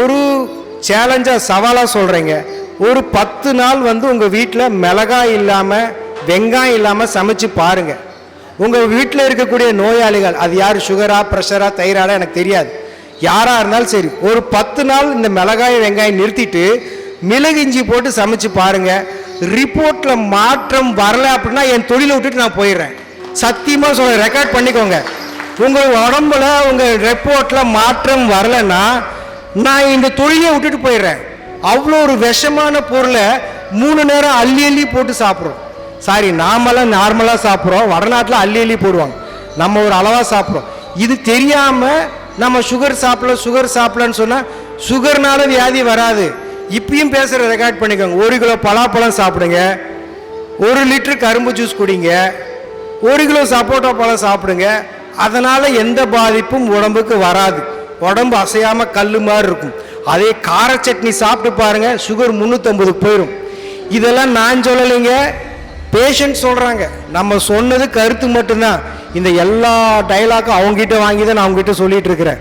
ஒரு சேலஞ்சாக சவாலாக சொல்கிறேங்க ஒரு பத்து நாள் வந்து உங்கள் வீட்டில் மிளகாய் இல்லாமல் வெங்காயம் இல்லாமல் சமைச்சு பாருங்கள் உங்கள் வீட்டில் இருக்கக்கூடிய நோயாளிகள் அது யார்? சுகரா ப்ரெஷரா தைராடா எனக்கு தெரியாது. யாராக இருந்தாலும் சரி ஒரு பத்து நாள் இந்த மிளகாய் வெங்காயம் நிறுத்திட்டு மிளகு இஞ்சி போட்டு சமைச்சு பாருங்கள் ரிப்போர்ட்டில் மாற்றம் வரல அப்படின்னா என் தொழிலை விட்டுட்டு நான் போயிடுறேன். சத்தியமாக சொல்ல ரெக்கார்ட் பண்ணிக்கோங்க. உங்கள் உடம்புல உங்கள் ரிப்போர்ட்டில் மாற்றம் வரலைன்னா நான் இந்த தொழிலை விட்டுட்டு போயிடுறேன். அவ்வளோ ஒரு விஷமான பொருளை மூணு நேரம் அள்ளி அள்ளி போட்டு சாப்பிட்றோம். சாரி நாமெல்லாம் நார்மலாக சாப்பிட்றோம். வடநாட்டில் அள்ளி அள்ளி போடுவாங்க. நம்ம ஒரு அளவாக சாப்பிட்றோம். இது தெரியாமல் நம்ம சுகர் சாப்பிடல சுகர் சாப்பிடலன்னு சொன்னால் சுகர்னால வியாதி வராது. இப்பயும் பேசுகிற ரெக்கார்ட் பண்ணிக்கோங்க. ஒரு கிலோ பலாப்பழம் சாப்பிடுங்க. ஒரு லிட்டரு கரும்பு ஜூஸ் குடிங்க. ஒரு கிலோ சப்போட்டா பழம் சாப்பிடுங்க. அதனால் எந்த பாதிப்பும் உடம்புக்கு வராது. உடம்பு அசையாமல் கல் மாதிரி இருக்கும். அதே கார சட்னி சாப்பிட்டு பாருங்க சுகர் முந்நூற்றம்பதுக்கு போயிடும் இதெல்லாம் நான் சொல்லலைங்க. பேஷண்ட் சொல்கிறாங்க நம்ம சொன்னது கருத்து மட்டும்தான். இந்த எல்லா டைலாக்கும் அவங்ககிட்ட வாங்கி தான் நான் அவங்ககிட்ட சொல்லிட்டு இருக்கிறேன்.